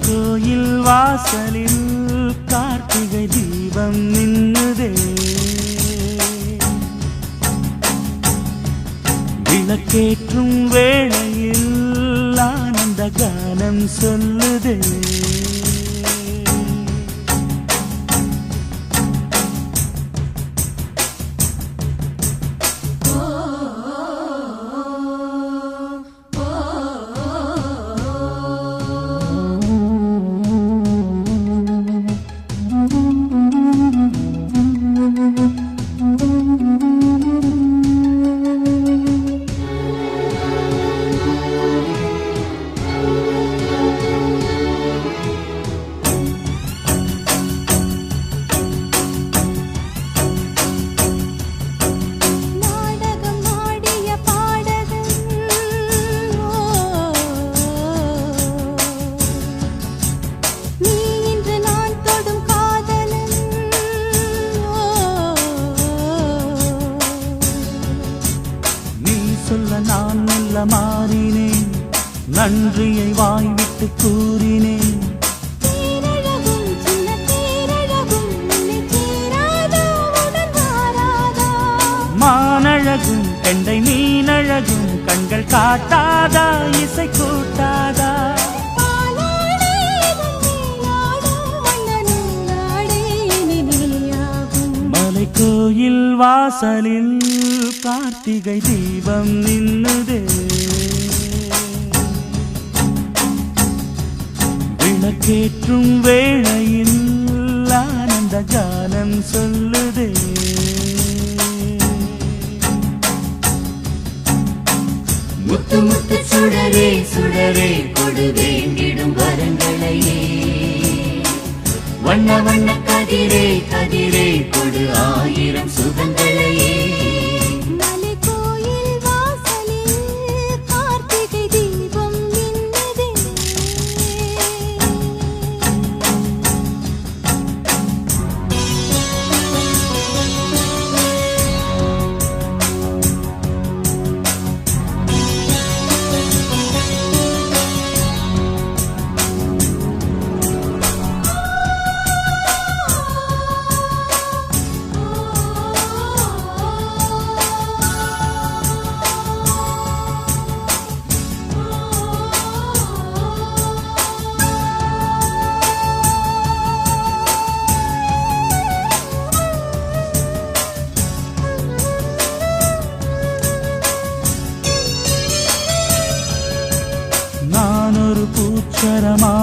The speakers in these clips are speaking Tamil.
கோயில் வாசலில் கார்த்திகை தீபம் நின்னுதே விளக்கேற்றும் வேளையில் ஆனந்த கானம் சொல்லுதே. மெல்ல மாறினேன் நன்றியை வாய்விட்டு கூறினேன் மானழகும் கெண்டை மீனழகும் கண்கள் காட்டாதா இசை கூட்டாதா. கோயில் வாசலில் கார்த்திகை தீபம் நின்னுதே. விளக்கேற்றும் வேளையில் ஆனந்த கானம் சொல்லுதே. முத்து முத்து சுடரே சுடரே கொடு வேண்டிடும் வரங்களையே. வண்ண வண்ண கதிரே கதிரே கொடு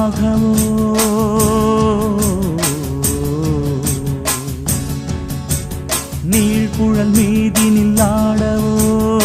தாகமோ நீழ்குழல் மீதினில் ஆடவோ